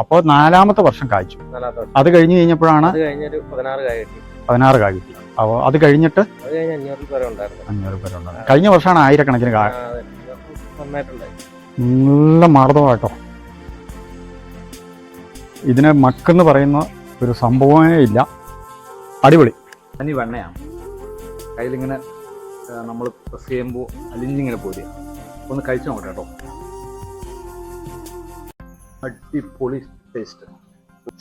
അപ്പോൾ നാലാമത്തെ വർഷം കായ്ച്ചു. നാലാമത്തെ അത് കഴിഞ്ഞു കഴിഞ്ഞപ്പോഴാണ് പതിനാറ് കായ കിട്ടി. കായ് അപ്പോൾ അത് കഴിഞ്ഞിട്ട് അഞ്ഞൂറ് പേരെ ഉണ്ടായിരുന്നു. കഴിഞ്ഞ വർഷമാണ് ആയിരക്കണക്കിന് കായ നല്ല മാർദ്ദമാട്ടോ ഇതിന് മക്കെന്ന് പറയുന്ന ഒരു സംഭവമേ ഇല്ല. അടിപൊളി. തനി വെണ്ണയാണ് കയ്യിലിങ്ങനെ നമ്മൾ പ്രസ് ചെയ്യുമ്പോൾ അലിഞ്ഞിങ്ങനെ പോരുക. ഒന്ന് കഴിച്ചു നോക്കട്ടെ കേട്ടോ. അടിപൊളി ടേസ്റ്റ്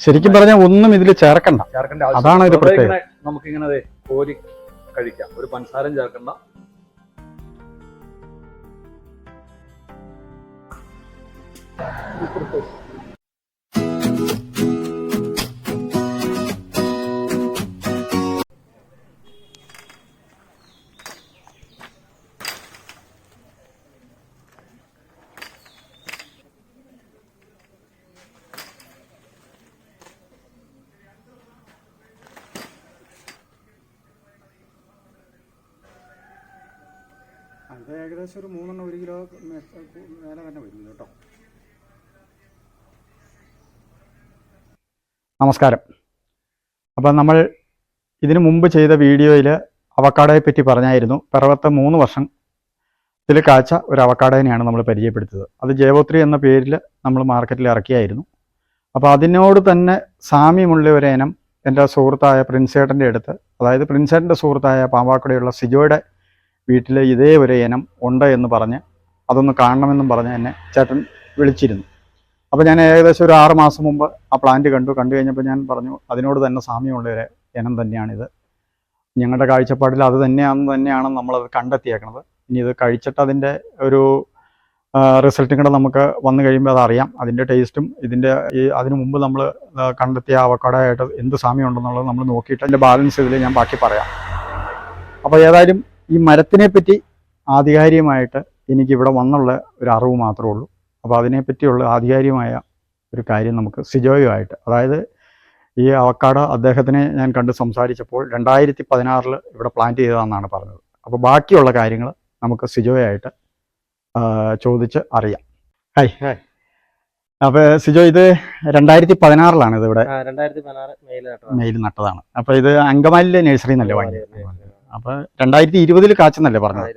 ശരിക്കും പറഞ്ഞാൽ ഒന്നും ഇതിൽ ചേർക്കണ്ട. ചേർക്കേണ്ട അതാണ് പ്രത്യേകത. നമുക്കിങ്ങനെ കോരി കഴിക്കാം. ഒരു പഞ്ചസാരം ചേർക്കണ്ട. ഏകദേശം ഒരു മൂന്നെണ്ണം ഒരു കിലോ മേലെ തന്നെ വരും കേട്ടോ. നമസ്കാരം. അപ്പം നമ്മൾ ഇതിനു മുമ്പ് ചെയ്ത വീഡിയോയിൽ അവക്കാടയെ പറ്റി പറഞ്ഞായിരുന്നു. പിറവത്തെ മൂന്ന് വർഷം ഇതിൽ കാച്ച ഒരു അവക്കാടേനെയാണ് നമ്മൾ പരിചയപ്പെടുത്തിയത്. അത് ജൈവോത്രി എന്ന പേരിൽ നമ്മൾ മാർക്കറ്റിൽ ഇറക്കിയായിരുന്നു. അപ്പോൾ അതിനോട് തന്നെ സാമ്യമുള്ള ഒരു ഇനം എന്റെ സുഹൃത്തായ പ്രിൻസേട്ടന്റെ അടുത്ത് അതായത് പ്രിൻസേട്ടന്റെ സുഹൃത്തായ പാമ്പാക്കുടയുള്ള സിജോയുടെ വീട്ടിൽ ഇതേ ഒരു ഇനം ഉണ്ട് എന്ന് പറഞ്ഞ് അതൊന്ന് കാണണമെന്നും പറഞ്ഞ് എന്നെ ചേട്ടൻ വിളിച്ചിരുന്നു. അപ്പോൾ ഞാൻ ഏകദേശം ഒരു ആറ് മാസം മുമ്പ് ആ പ്ലാന്റ് കണ്ടു. കണ്ടു കഴിഞ്ഞപ്പോൾ ഞാൻ പറഞ്ഞു അതിനോട് തന്നെ സാമ്യമുള്ള ഒരു ഇനം തന്നെയാണിത്. ഞങ്ങളുടെ കാഴ്ചപ്പാടിൽ അത് തന്നെയാണെന്ന് തന്നെയാണ് നമ്മളത് കണ്ടെത്തിയേക്കണത്. ഇനി ഇത് കഴിച്ചിട്ട് അതിന്റെ ഒരു റിസൾട്ടും കൂടെ നമുക്ക് വന്നു കഴിയുമ്പോൾ അതറിയാം അതിന്റെ ടേസ്റ്റും ഇതിന്റെ ഈ അതിനു മുമ്പ് നമ്മൾ കണ്ടെത്തിയ അവക്കടയായിട്ട് എന്ത് സാമ്യം ഉണ്ടെന്നുള്ളത് നമ്മൾ നോക്കിയിട്ട് അതിന്റെ ബാലൻസ് ഇതിൽ ഞാൻ ബാക്കി പറയാം. അപ്പോൾ ഏതായാലും ഈ മരത്തിനെ പറ്റി ആധികാരികമായിട്ട് എനിക്ക് ഇവിടെ വന്നുള്ള ഒരു അറിവ് മാത്രമേ ഉള്ളൂ. അപ്പോൾ അതിനെപ്പറ്റിയുള്ള ആധികാരികമായ ഒരു കാര്യം നമുക്ക് സിജോയുമായിട്ട് അതായത് ഈ അവക്കാട് അദ്ദേഹത്തിനെ ഞാൻ കണ്ട് സംസാരിച്ചപ്പോൾ രണ്ടായിരത്തി പതിനാറിൽ ഇവിടെ പ്ലാന്റ് ചെയ്തതെന്നാണ് പറഞ്ഞത്. അപ്പോൾ ബാക്കിയുള്ള കാര്യങ്ങൾ നമുക്ക് സിജോയായിട്ട് ചോദിച്ച് അറിയാം. Hi hi. അപ്പോൾ സിജോ ഇത് രണ്ടായിരത്തി പതിനാറിലാണ് ഇത് ഇവിടെ രണ്ടായിരത്തി പതിനാറ് മെയിൽ നട്ടതാണ്. അപ്പൊ അപ്പോൾ ഇത് അങ്കമാലിലെ നഴ്സറി എന്നല്ലേ വാങ്ങിയത്? അപ്പോൾ രണ്ടായിരത്തി ഇരുപതിൽ കാച്ചെന്നല്ലേ പറഞ്ഞത്?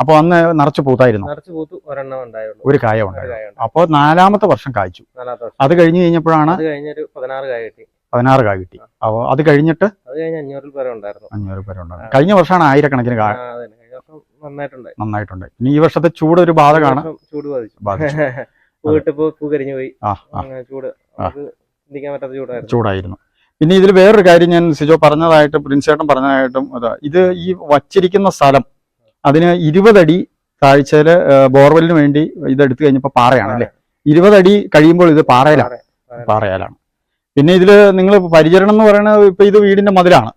അപ്പൊ അന്ന് നിറച്ച് പൂത്തായിരുന്നു. നിറച്ച് പൂത്ത് ഒരെണ്ണം ഉണ്ടായുള്ളൂ. ഒരു കായ ഉണ്ടായിരുന്നു. അപ്പൊ നാലാമത്തെ വർഷം കായ്ച്ചു. അത് കഴിഞ്ഞു കഴിഞ്ഞപ്പോഴാണ് പതിനാറ് കായ കിട്ടി. പതിനാറ് കായ കിട്ടി. അപ്പോൾ അത് കഴിഞ്ഞിട്ട് അത് കഴിഞ്ഞ് അഞ്ഞൂറിൽ പേരെ ഉണ്ടായിരുന്നു. അഞ്ഞൂറ് പേരുണ്ടായിരുന്നു കഴിഞ്ഞ വർഷമാണ് ആയിരക്കണക്കിന് കായ നന്നായിട്ടുണ്ടായി. നന്നായിട്ടുണ്ട്. ഇനി ഈ വർഷത്തെ ചൂട് ഒരു ബാധകമാണ് ചൂട് ബാധിച്ചു. ബാധിച്ചു. വീട്ടിപ്പോ പൂ കരിഞ്ഞു പോയി. ചൂട്. ചിന്തിക്കാൻ പറ്റാത്ത ചൂടായിരുന്നു. ചൂടായിരുന്നു. പിന്നെ ഇതിൽ വേറൊരു കാര്യം ഞാൻ സിജോ പറഞ്ഞതായിട്ട് പ്രിൻസേട്ടൻ പറഞ്ഞതായിട്ടും അതാ ഇത് ഈ വച്ചിരിക്കുന്ന സ്ഥലം അതിന് ഇരുപതടി താഴ്ചയിൽ ബോർവെല്ലിന് വേണ്ടി ഇത് എടുത്തു കഴിഞ്ഞപ്പോൾ പാറയാണ് അല്ലേ? ഇരുപതടി കഴിയുമ്പോൾ ഇത് പാറയിലാണ്. പാറയാലാണ്. പിന്നെ ഇതിൽ നിങ്ങൾ പരിചരണം എന്ന് പറയുന്നത് ഇപ്പൊ ഇത് വീടിന്റെ മതിലാണ്.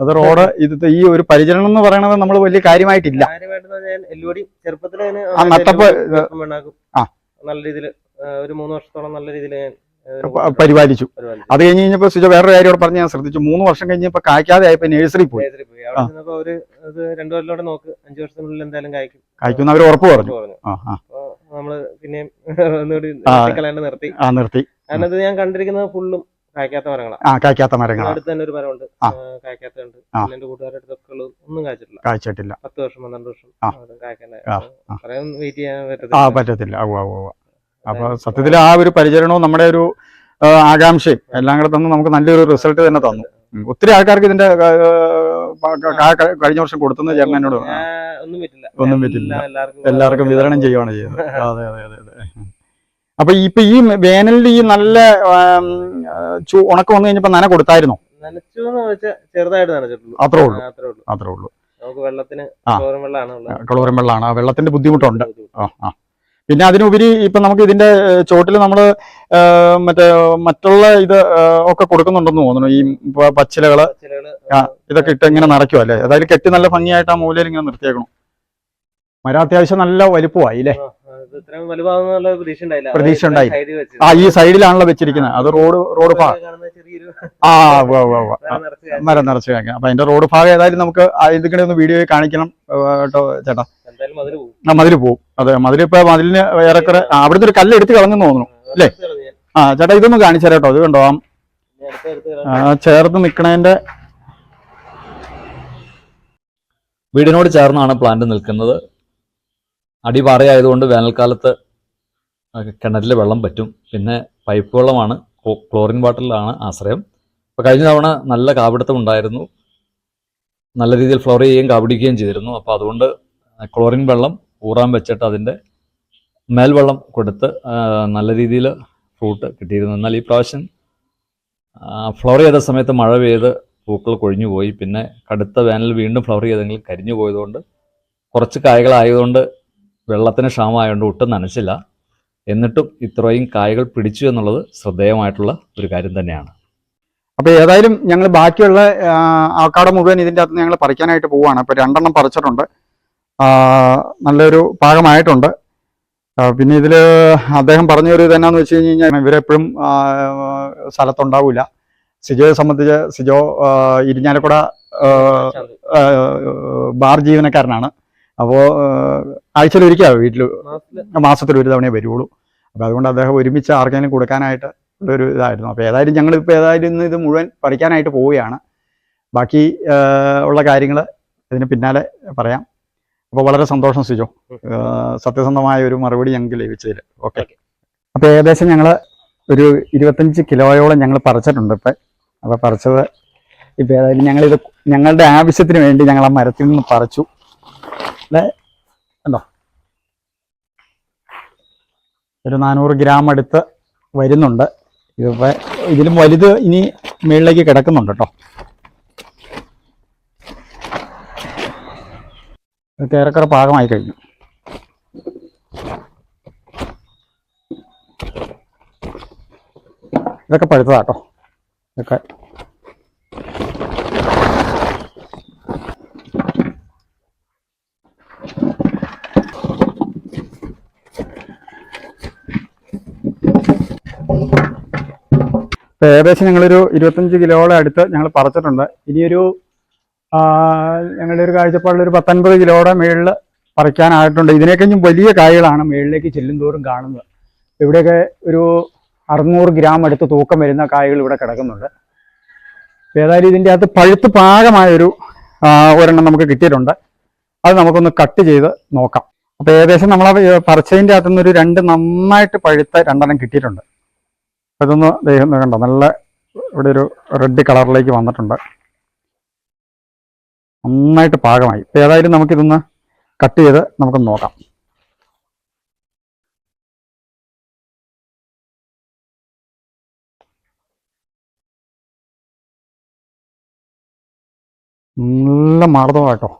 അത് റോഡ് ഇത് ഈ ഒരു പരിചരണം എന്ന് പറയുന്നത് നമ്മൾ വലിയ കാര്യമായിട്ടില്ല. ആ, നട്ടപ്പ് ആ. നല്ല രീതിയിൽ ഒരു മൂന്ന് വർഷത്തോളം നല്ല രീതിയിൽ ഞാൻ പരിപാലിച്ചു. അത് കഴിഞ്ഞ് കഴിഞ്ഞപ്പോ സുജ വേറൊരു കാര്യം കൂടെ പറഞ്ഞ് ഞാൻ ശ്രദ്ധിച്ചു. മൂന്ന് വർഷം കഴിഞ്ഞപ്പോ കായ്ക്കാതെ ആയപ്പോ നേഴ്സറി പോയി. ഒരു രണ്ടു കൊല്ലോടെ നോക്ക്. അഞ്ചു വർഷത്തിനുള്ളിൽ എന്തായാലും കായ്ക്കും. കായ്ക്കുന്ന അവർ ഉറപ്പ് പറഞ്ഞു. നമ്മൾ പിന്നെയും നിർത്തി. ആ നിർത്തി. കാരണം ഇത് ഞാൻ കണ്ടിരിക്കുന്നത് ഫുള്ളും കായ്ക്കാത്ത മരങ്ങളാണ് ആ കായ്ക്കാത്ത മരങ്ങളാണ് അടുത്ത് തന്നെ ഒരു മരമുണ്ട്. കായ്ക്കാത്തുണ്ട്. എന്റെ കൂട്ടുകാരുടെ അടുത്തൊക്കെ ഒന്നും കായ്ച്ചിട്ടില്ല. കായ്ച്ചിട്ടില്ല. പത്ത് വർഷം പന്ത്രണ്ട് വർഷം കായ്ക്കാൻ വെയിറ്റ് ചെയ്യാൻ പറ്റത്തില്ല. പറ്റത്തില്ല. ഓ ഓ ഉവ്വ്. അപ്പൊ സത്യത്തിൽ ആ ഒരു പരിചരണവും നമ്മുടെ ഒരു ആകാംക്ഷയും എല്ലാം കൂടെ തന്നു നമുക്ക് നല്ലൊരു റിസൾട്ട് തന്നെ തന്നു. ഒത്തിരി ആൾക്കാർക്ക് ഇതിന്റെ കഴിഞ്ഞ വർഷം കൊടുത്തുന്ന. ഞാൻ ഒന്നും പറ്റില്ല ഒന്നും പറ്റില്ല. എല്ലാവർക്കും വിതരണം ചെയ്യുകയാണ് ചെയ്യുന്നത്. അതെ അതെ അതെ അതെ. അപ്പൊ ഇപ്പൊ ഈ വേനലിൽ ഈ നല്ല ഉണക്കം വന്നു കഴിഞ്ഞപ്പോ നന കൊടുത്തായിരുന്നോ? നനച്ചു ചെറുതായിട്ട് നനച്ചിട്ടുള്ളൂ. അത്രേ ഉള്ളൂ. അത്രേ ഉള്ളൂ. അത്രേ ഉള്ളൂ. നമുക്ക് വെള്ളത്തിന് കളോറും വെള്ളമാണ് ആ വെള്ളത്തിന്റെ ബുദ്ധിമുട്ടുണ്ട്. ആ ആ. പിന്നെ അതിനുപരി ഇപ്പൊ നമുക്ക് ഇതിന്റെ ചോട്ടിൽ നമ്മൾ മറ്റേ മറ്റുള്ള ഇത് ഒക്കെ കൊടുക്കുന്നുണ്ടെന്ന് തോന്നുന്നു. ഈ പച്ചിലകൾ. ഇതൊക്കെ ഇട്ട് ഇങ്ങനെ നിറയ്ക്കും അല്ലേ? അതായത് കെട്ടി നല്ല ഭംഗിയായിട്ട് ആ മൂലയിൽ ഇങ്ങനെ നിർത്തിയേക്കണം. മരം അത്യാവശ്യം നല്ല വലുപ്പമായി അല്ലേ? പ്രതീക്ഷ ഉണ്ടായി. ആ ഈ സൈഡിലാണല്ലോ വെച്ചിരിക്കുന്നത്. അത് റോഡ് റോഡ് ഭാഗം. ആ ഉവ്വ് ഉവ്വ് ഉവ്വ്. ആ, മരം നിറച്ച് വെക്കാം അപ്പൊ അതിന്റെ റോഡ് ഭാഗം ഏതായാലും നമുക്ക് ഇതിങ്ങനെ ഒന്ന് വീഡിയോ കാണിക്കണം. കേട്ടോ ചേട്ടാ. ആ മതിൽ പോവും. അതെ മതിലിപ്പോ മതിലിന് ഏറെക്കുറെ അവിടുത്തെ അവിടുന്ന് ഒരു കല്ല് എടുത്ത് കളഞ്ഞെന്ന് തോന്നുന്നു അല്ലേ? ആ ചേട്ടാ ഇതൊന്ന് കാണിച്ചു തരാട്ടോ ഇത് കണ്ടോ? ആ, ചേർത്ത് നിക്കണേന്റെ വീടിനോട് ചേർന്നാണ് പ്ലാന്റ് നിൽക്കുന്നത്. അടിപാറയായതുകൊണ്ട് വേനൽക്കാലത്ത് കിണറ്റിൽ വെള്ളം പറ്റും. പിന്നെ പൈപ്പ് വെള്ളമാണ് ക്ലോറിൻ വാട്ടറിലാണ് ആശ്രയം. അപ്പോൾ കഴിഞ്ഞ തവണ നല്ല കാപിടുത്തം ഉണ്ടായിരുന്നു. നല്ല രീതിയിൽ ഫ്ലോർ ചെയ്യുകയും കാപിടിക്കുകയും ചെയ്തിരുന്നു. അപ്പോൾ അതുകൊണ്ട് ക്ലോറിൻ വെള്ളം ഊറാൻ വെച്ചിട്ട് അതിന്റെ മേൽവെള്ളം കൊടുത്ത് നല്ല രീതിയിൽ ഫ്രൂട്ട് കിട്ടിയിരുന്നു. എന്നാൽ ഈ പ്രാവശ്യം ഫ്ലവർ ചെയ്ത സമയത്ത് മഴ പെയ്ത് പൂക്കൾ കൊഴിഞ്ഞു പോയി. പിന്നെ കടുത്ത വേനൽ വീണ്ടും ഫ്ലവർ ചെയ്തെങ്കിൽ കരിഞ്ഞു പോയതുകൊണ്ട് കുറച്ച് കായകളായതുകൊണ്ട് വെള്ളത്തിന് ക്ഷാമമായതുകൊണ്ട് ഒട്ടും നനച്ചില്ല. എന്നിട്ടും ഇത്രയും കായകൾ പിടിച്ചു എന്നുള്ളത് ശ്രദ്ധേയമായിട്ടുള്ള ഒരു കാര്യം തന്നെയാണ്. അപ്പോൾ ഏതായാലും ഞങ്ങൾ ബാക്കിയുള്ള ആക്കാട മുഴുവൻ ഇതിന്റെ അകത്ത് ഞങ്ങൾ പറിക്കാനായിട്ട് പോവുകയാണ്. അപ്പോൾ രണ്ടെണ്ണം പറിച്ചിട്ടുണ്ട്. നല്ലൊരു പാകമായിട്ടുണ്ട്. പിന്നെ ഇതിൽ അദ്ദേഹം പറഞ്ഞൊരു ഇതെന്നാന്ന് വെച്ച് കഴിഞ്ഞ് കഴിഞ്ഞാൽ ഇവരെപ്പോഴും സ്ഥലത്തുണ്ടാവില്ല സിജോയെ സംബന്ധിച്ച് സിജോ ഇരിഞ്ഞാലക്കുട ബാർ ജീവനക്കാരനാണ്. അപ്പോൾ ആഴ്ചയിൽ ഒരിക്കലാണ് വീട്ടിൽ മാസത്തിൽ ഒരു തവണയേ വരുള്ളൂ അപ്പോൾ അതുകൊണ്ട് അദ്ദേഹം ഒരുമിച്ച് ആർക്കെങ്കിലും കൊടുക്കാനായിട്ട് ഉള്ളൊരു ഇതായിരുന്നു. അപ്പോൾ ഏതായാലും ഞങ്ങളിപ്പോൾ ഏതായാലും ഇന്ന് ഇത് മുഴുവൻ പഠിക്കാനായിട്ട് പോവുകയാണ്. ബാക്കി ഉള്ള കാര്യങ്ങൾ ഇതിന് പിന്നാലെ പറയാം. അപ്പോൾ വളരെ സന്തോഷം സിജോ. സത്യസന്ധമായ ഒരു മറുപടി ഞങ്ങൾക്ക് ലഭിച്ചതിൽ. ഓക്കെ. അപ്പോൾ ഏകദേശം ഞങ്ങൾ ഒരു ഇരുപത്തഞ്ച് കിലോയോളം ഞങ്ങൾ പറിച്ചിട്ടുണ്ട് ഇപ്പം. അപ്പോൾ പറിച്ചത് ഇപ്പൊ ഏതായാലും ഞങ്ങളിത് ഞങ്ങളുടെ ആവശ്യത്തിന് വേണ്ടി ഞങ്ങൾ ആ മരത്തിൽ നിന്ന് പറിച്ചു. അല്ലേ? കണ്ടോ? ഒരു നാനൂറ് ഗ്രാം അടുത്ത് വരുന്നുണ്ട്. ഇതിപ്പോ ഇതിലും വലുത് ഇനി മുകളിലേക്ക് കിടക്കുന്നുണ്ട് കേട്ടോ. ഇതൊക്കെ ഏറെക്കുറെ പാകമായി കഴിഞ്ഞു. ഇതൊക്കെ പഴുത്തതാട്ടോ. ഇതൊക്കെ. ഏകദേശം ഞങ്ങളൊരു ഇരുപത്തഞ്ച് കിലോയോളം അടുത്ത് ഞങ്ങൾ പറിച്ചിട്ടുണ്ട്. ഇനിയൊരു ഞങ്ങളുടെ ഒരു കാഴ്ചപ്പാടിൽ ഒരു പത്തൊൻപത് കിലോയുടെ മേളിൽ പറിക്കാനായിട്ടുണ്ട്. ഇതിനേക്കഞ്ഞും വലിയ കായകളാണ് മേളിലേക്ക് ചെല്ലും തോറും കാണുന്നത്. ഇവിടെയൊക്കെ ഒരു അറുന്നൂറ് ഗ്രാം അടുത്ത് തൂക്കം വരുന്ന കായകൾ ഇവിടെ കിടക്കുന്നുണ്ട്. ഏതായാലും ഇതിന്റെ അകത്ത് പഴുത്ത് പാകമായൊരു ഒരെണ്ണം നമുക്ക് കിട്ടിയിട്ടുണ്ട്. അത് നമുക്കൊന്ന് കട്ട് ചെയ്ത് നോക്കാം. അപ്പോൾ ഏകദേശം നമ്മൾ പറിച്ചതിന്റെ അകത്തുനിന്ന് ഒരു രണ്ട് നന്നായിട്ട് പഴുത്ത രണ്ടെണ്ണം കിട്ടിയിട്ടുണ്ട്. അതൊന്ന് ദേഹം കണ്ടോ? നല്ല ഇവിടെ ഒരു റെഡ് കളറിലേക്ക് വന്നിട്ടുണ്ട്. നന്നായിട്ട് പാകമായി. ഇപ്പം ഏതായാലും നമുക്കിതൊന്ന് കട്ട് ചെയ്ത് നമുക്കൊന്ന് നോക്കാം. നല്ല മാർദ്ദമാട്ടോ.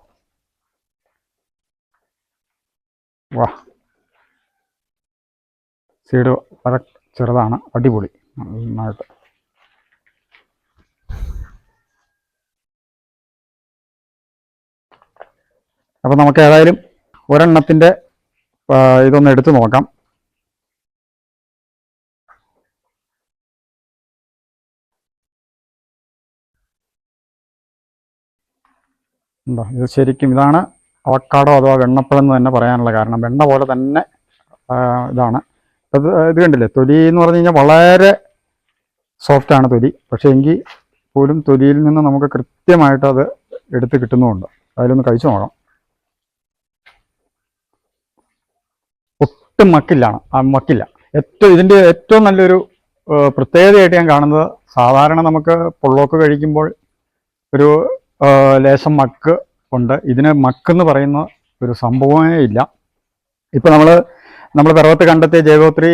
വാ. സീഡ് വളരെ ചെറുതാണ്. അടിപൊളി. നന്നായിട്ട്. അപ്പോൾ നമുക്ക് ഏതായാലും ഒരെണ്ണത്തിന്റെ ഇതൊന്ന് എടുത്തു നോക്കാം. ഉണ്ടോ? ഇത് ശരിക്കും ഇതാണ് അവക്കാടോ അഥവാ വെണ്ണപ്പഴം എന്ന് തന്നെ പറയാനുള്ള കാരണം. വെണ്ണ പോലെ തന്നെ ഇതാണ്. ഇത് ഇത് കണ്ടില്ലേ? തൊലി എന്ന് പറഞ്ഞു കഴിഞ്ഞാൽ വളരെ സോഫ്റ്റ് ആണ് തൊലി. പക്ഷേ എങ്കിൽ പോലും തൊലിയിൽ നിന്ന് നമുക്ക് കൃത്യമായിട്ട് അത് എടുത്ത് കിട്ടുന്നുമുണ്ട്. അതിലൊന്ന് കഴിച്ചു നോക്കാം. ഒട്ടും മക്കില്ലാണ്. മക്കില്ല. ഏറ്റവും ഇതിന്റെ ഏറ്റവും നല്ലൊരു പ്രത്യേകതയായിട്ട് ഞാൻ കാണുന്നത് സാധാരണ നമുക്ക് പൊള്ളോക്ക് കഴിക്കുമ്പോൾ ഒരു ലേശം മക്ക് ഉണ്ട്. ഇതിന് മക്കെന്ന് പറയുന്ന ഒരു സംഭവമേ ഇല്ല. ഇപ്പം നമ്മൾ നമ്മൾ പിറവത്ത് കണ്ടെത്തിയ ജൈവോത്രി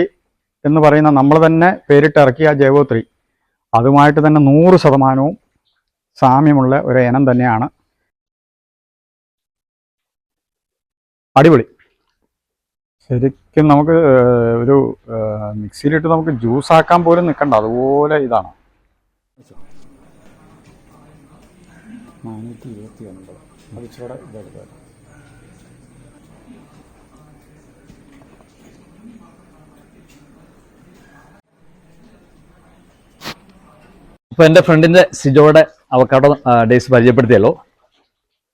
എന്ന് പറയുന്ന നമ്മൾ തന്നെ പേരിട്ടിറക്കിയ ജൈവോത്രി. അതുമായിട്ട് തന്നെ നൂറ് ശതമാനവും സാമ്യമുള്ള ഒരു ഇനം തന്നെയാണ്. അടിപൊളി. ശരിക്കും നമുക്ക് ഒരു മിക്സിയിലിട്ട് നമുക്ക് ജ്യൂസ് ആക്കാൻ പോലും നിൽക്കണ്ട അതുപോലെ ഇതാണ്. നാനൂറ്റി ഇരുപത്തി ഒൻപത് അത് ഇച്ചിരി ഇതെടുത്തത് അപ്പോൾ എന്റെ ഫ്രണ്ടിന്റെ സിജോയുടെ അവക്കാടോ ഡേയ്സ് പരിചയപ്പെടുത്തിയല്ലോ.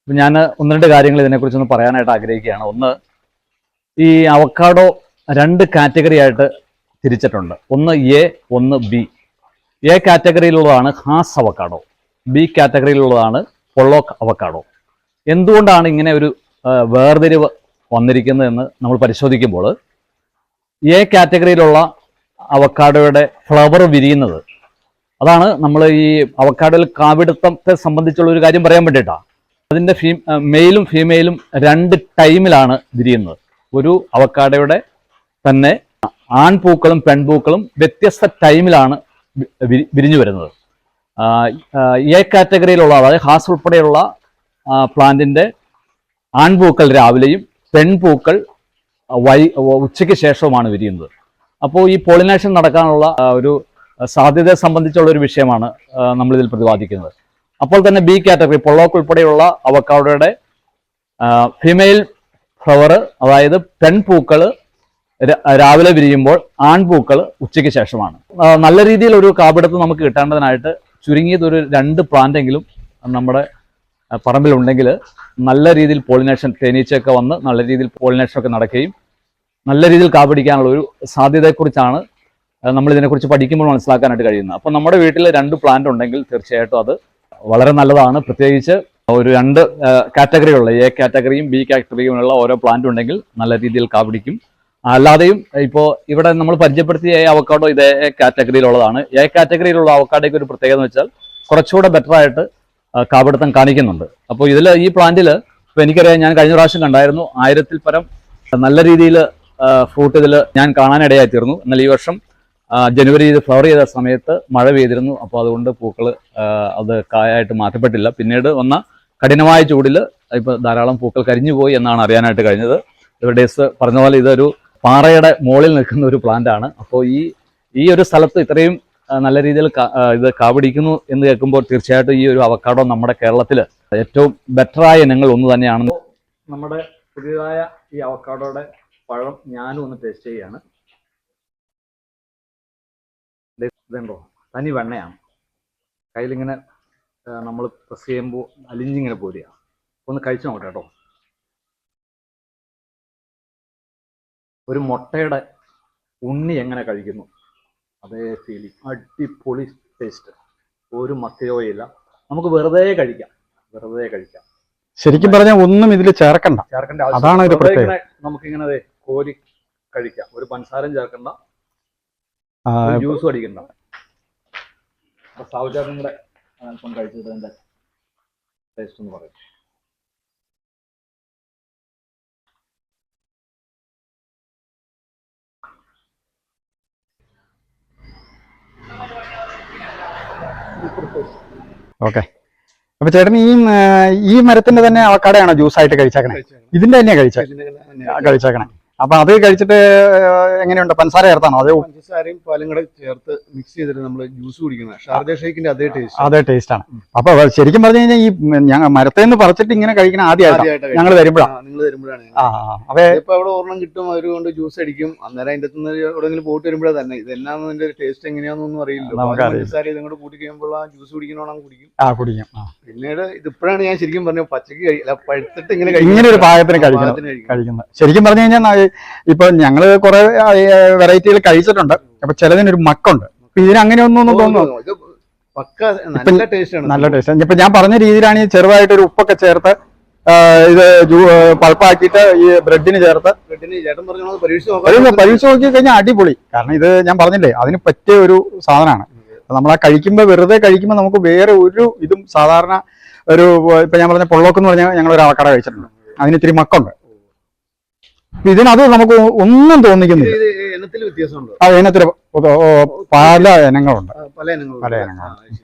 അപ്പം ഞാൻ ഒന്ന് രണ്ട് കാര്യങ്ങൾ ഇതിനെക്കുറിച്ചൊന്ന് പറയാനായിട്ട് ആഗ്രഹിക്കുകയാണ്. ഒന്ന് ഈ അവക്കാഡോ രണ്ട് കാറ്റഗറി ആയിട്ട് തിരിച്ചിട്ടുണ്ട്. ഒന്ന് എ ഒന്ന് ബി. എ കാറ്റഗറിയിലുള്ളതാണ് ഹാസ് അവക്കാഡോ ബി കാറ്റഗറിയിലുള്ളതാണ് പൊള്ളോക്ക് അവക്കാഡോ എന്തുകൊണ്ടാണ് ഇങ്ങനെ ഒരു വേർതിരിവ് വന്നിരിക്കുന്നതെന്ന് നമ്മൾ പരിശോധിക്കുമ്പോൾ എ കാറ്റഗറിയിലുള്ള അവക്കാഡോയുടെ ഫ്ലവർ വിരിയുന്നത് അതാണ് നമ്മൾ ഈ അവക്കാഡോയിൽ കാവിടുത്തത്തെ സംബന്ധിച്ചുള്ള ഒരു കാര്യം പറയാൻ വേണ്ടിയിട്ടാണ്. അതിന്റെ ഫീ മെയിലും ഫീമെയിലും രണ്ട് ടൈമിലാണ് വിരിയുന്നത്. ഒരു അവക്കാടയുടെ തന്നെ ആൺപൂക്കളും പെൺപൂക്കളും വ്യത്യസ്ത ടൈമിലാണ് വിരിഞ്ഞു വരുന്നത്. എ കാറ്റഗറിയിലുള്ള അതായത് ഹാസ് ഉൾപ്പെടെയുള്ള പ്ലാന്റിന്റെ ആൺപൂക്കൾ രാവിലെയും പെൺപൂക്കൾ വൈ ഉച്ചയ്ക്ക് ശേഷവുമാണ് വിരിയുന്നത്. അപ്പോൾ ഈ പോളിനേഷൻ നടക്കാനുള്ള ഒരു സാധ്യതയെ സംബന്ധിച്ചുള്ള ഒരു വിഷയമാണ് നമ്മളിതിൽ പ്രതിപാദിക്കുന്നത്. അപ്പോൾ തന്നെ ബി കാറ്റഗറി പൊള്ളോക്ക് ഉൾപ്പെടെയുള്ള അവക്കാടയുടെ ഫിമെയിൽ ഫ്ലവർ അതായത് പെൺപൂക്കൾ രാവിലെ വിരിയുമ്പോൾ ആൺപൂക്കൾ ഉച്ചയ്ക്ക് ശേഷമാണ്. നല്ല രീതിയിൽ ഒരു കാപിടത്ത് നമുക്ക് കിട്ടേണ്ടതിനായിട്ട് ചുരുങ്ങിയത് ഒരു രണ്ട് പ്ലാന്റെങ്കിലും നമ്മുടെ പറമ്പിലുണ്ടെങ്കിൽ നല്ല രീതിയിൽ പോളിനേഷൻ തേനീച്ചയൊക്കെ വന്ന് നല്ല രീതിയിൽ പോളിനേഷൻ ഒക്കെ നടക്കുകയും നല്ല രീതിയിൽ കാപിടിക്കാനുള്ള ഒരു സാധ്യതയെക്കുറിച്ചാണ് നമ്മൾ ഇതിനെക്കുറിച്ച് പഠിക്കുമ്പോൾ മനസ്സിലാക്കാനായിട്ട് കഴിയുന്നത്. അപ്പോൾ നമ്മുടെ വീട്ടിൽ രണ്ട് പ്ലാന്റ് ഉണ്ടെങ്കിൽ തീർച്ചയായിട്ടും അത് വളരെ നല്ലതാണ്. പ്രത്യേകിച്ച് ഒരു രണ്ട് കാറ്റഗറിയുള്ള എ കാറ്റഗറിയും ബി കാറ്റഗറിയുമുള്ള ഓരോ പ്ലാന്റ് ഉണ്ടെങ്കിൽ നല്ല രീതിയിൽ കാപിടിക്കും അല്ലാതെയും ഇപ്പോൾ ഇവിടെ നമ്മൾ പരിചയപ്പെടുത്തിയ അവക്കാഡോ ഇതേ കാറ്റഗറിയിലുള്ളതാണ് എ കാറ്റഗറിയിലുള്ള അവക്കാഡോയ്ക്ക് ഒരു പ്രത്യേകത എന്ന് വെച്ചാൽ കുറച്ചുകൂടെ ബെറ്റർ ആയിട്ട് കാപിടുത്തം കാണിക്കുന്നുണ്ട്. അപ്പോൾ ഇതിൽ ഈ പ്ലാന്റിൽ ഇപ്പോൾ എനിക്കറിയാം ഞാൻ കഴിഞ്ഞ പ്രാവശ്യം കണ്ടായിരുന്നു ആയിരത്തിൽ പരം നല്ല രീതിയിൽ ഫ്രൂട്ട് ഇതിൽ ഞാൻ കാണാനിടയായി തീർന്നു എന്നാൽ ഈ വർഷം ജനുവരി ഇത് ഫ്ലവർ ചെയ്ത സമയത്ത് മഴ പെയ്തിരുന്നു. അപ്പോൾ അതുകൊണ്ട് പൂക്കൾ അത് കായായിട്ട് മാറ്റപ്പെട്ടില്ല. പിന്നീട് വന്ന കഠിനമായ ചൂടിൽ ഇപ്പോൾ ധാരാളം പൂക്കൾ കരിഞ്ഞു പോയി എന്നാണ് അറിയാനായിട്ട് കഴിഞ്ഞത്. ഡേസ് പറഞ്ഞ പോലെ ഇതൊരു പാറയുടെ മുകളിൽ നിൽക്കുന്ന ഒരു പ്ലാന്റ് ആണ്. അപ്പോൾ ഈ ഈ ഒരു സ്ഥലത്ത് ഇത്രയും നല്ല രീതിയിൽ ഇത് കാപിടിക്കുന്നു എന്ന് കേൾക്കുമ്പോൾ തീർച്ചയായിട്ടും ഈ ഒരു അവക്കാടോ നമ്മുടെ കേരളത്തിൽ ഏറ്റവും ബെറ്ററായ ഇനങ്ങൾ ഒന്ന് തന്നെയാണ്. നമ്മുടെ പുതിയതായ ഈ അവക്കാടോടെ പഴം ഞാനും ഒന്ന് ടേസ്റ്റ് ചെയ്യാണ് തനി വെണ്ണയാണ്. കയ്യിലിങ്ങനെ നമ്മൾ പ്രസ് ചെയ്യുമ്പോൾ അലിഞ്ഞിങ്ങനെ പോരുക. ഒന്ന് കഴിച്ചു നോക്കട്ടെ കേട്ടോ. ഒരു മുട്ടയുടെ ഉണ്ണി എങ്ങനെ കഴിക്കുന്നു? അതേ ഫീലിംഗ് അടിപൊളി ടേസ്റ്റ് ഒരു മത്തിയോയില്ല നമുക്ക് വെറുതെ കഴിക്കാം. വെറുതെ കഴിക്കാം. ശരിക്കും പറഞ്ഞാൽ ഒന്നും ഇതിൽ ചേർക്കണ്ട. ചേർക്കണ്ട അതാണ് ഒരു പ്രത്യേകത. ഇങ്ങനെ നമുക്കിങ്ങനെ ദേ കോരി കഴിക്കാം. ഒരു പഞ്ചസാരം ചേർക്കണ്ട. ജ്യൂസ് അടിക്കണ്ട. അപ്പൊ കൂടെ അല്പം കഴിച്ചിട്ട് അതിന്റെ ടേസ്റ്റ് ഒന്ന് പറയും. ഓക്കെ അപ്പൊ ചേട്ടൻ ഈ ഈ മരത്തിന്റെ തന്നെ അവക്കാടയാണോ ജ്യൂസ് ആയിട്ട് കഴിച്ചേക്കണേ? ഇതിന്റെ തന്നെയാ കഴിച്ചേ? കഴിച്ചേക്കണേ. അപ്പൊ അത് കഴിച്ചിട്ട് എങ്ങനെയുണ്ട്? പഞ്ചസാര ചേർത്താണോ? അതേ പഞ്ചസാരയും പാലും കൂടെ ചേർത്ത് മിക്സ് ചെയ്തിട്ട് നമ്മൾ ജ്യൂസ് കുടിക്കുന്നത്. ഷാർജ ഷേക്കിന്റെ അതേ ടേസ്റ്റ് അതേ ടേസ്റ്റ് ആണ്. അപ്പൊ ശരിക്കും പറഞ്ഞു കഴിഞ്ഞാൽ ഈ ഞങ്ങൾ മരത്തിൽ നിന്ന് പറിച്ചിട്ട് ഇങ്ങനെ കഴിക്കണ ആദ്യമായിട്ടാണ് ഞങ്ങൾ വരുമ്പോഴാണ് നിങ്ങൾ വരുമ്പോഴാണ് ഇപ്പൊ അവിടെ ഓർണം കിട്ടും അവർ കൊണ്ട് ജ്യൂസ് അടിക്കും. അന്നേരം അതിന്റെ അകത്തുനിന്ന് എവിടെയെങ്കിലും പോയിട്ട് വരുമ്പോഴേ തന്നെ. ഇത് അതിന്റെ ടേസ്റ്റ് എങ്ങനെയാണെന്നൊന്നും അറിയില്ല. പഞ്ചസാര ഇതും കൂടെ കൂട്ടി കഴിയുമ്പോൾ ആ ജ്യൂസ് കുടിക്കണോണം കുടിക്കും. ആ കുടിക്കും. പിന്നീട് ഇതിപ്പോഴാണ് ഞാൻ ശരിക്കും പറഞ്ഞു പച്ചക്ക് കഴിയില്ല പഴുത്തിട്ട് ഇങ്ങനെ ഇങ്ങനെ ഒരു പാകത്തിന് കഴിക്കുന്നത്. ശരിക്കും പറഞ്ഞു കഴിഞ്ഞാൽ ഇപ്പൊ ഞങ്ങൾ കുറെ വെറൈറ്റികൾ കഴിച്ചിട്ടുണ്ട്. അപ്പൊ ചിലതിനൊരു മക്കുണ്ട്. ഇതിന് അങ്ങനെ ഒന്നും ഒന്നും തോന്നുന്നു നല്ല ടേസ്റ്റ്. ഇപ്പൊ ഞാൻ പറഞ്ഞ രീതിയിലാണ് ഈ ചെറുതായിട്ട് ഒരു ഉപ്പൊക്കെ ചേർത്ത് ഇത് പൾപ്പാക്കിയിട്ട് ഈ ബ്രെഡിന് ചേർത്ത്. പരീക്ഷ നോക്കി. കഴിഞ്ഞാൽ അടിപൊളി. കാരണം ഇത് ഞാൻ പറഞ്ഞില്ലേ അതിന് പറ്റിയ ഒരു സാധനമാണ്. നമ്മൾ ആ കഴിക്കുമ്പോൾ വെറുതെ കഴിക്കുമ്പോൾ നമുക്ക് വേറെ ഒരു ഇതും സാധാരണ ഒരു ഇപ്പൊ ഞാൻ പറഞ്ഞ പൊള്ളോക്ക് എന്ന് പറഞ്ഞാൽ ഞങ്ങൾ ഒരു അവക്കട കഴിച്ചിട്ടുണ്ട്. അതിന് ഇത്തിരി മക്കുണ്ട്. ഇതിനത് നമുക്ക് ഒന്നും തോന്നിക്കുന്നില്ല. ആ ഇനത്തിൽ പല ഇനങ്ങളുണ്ട്. പല ഇനങ്ങളും പല ഇനങ്ങളുണ്ട്.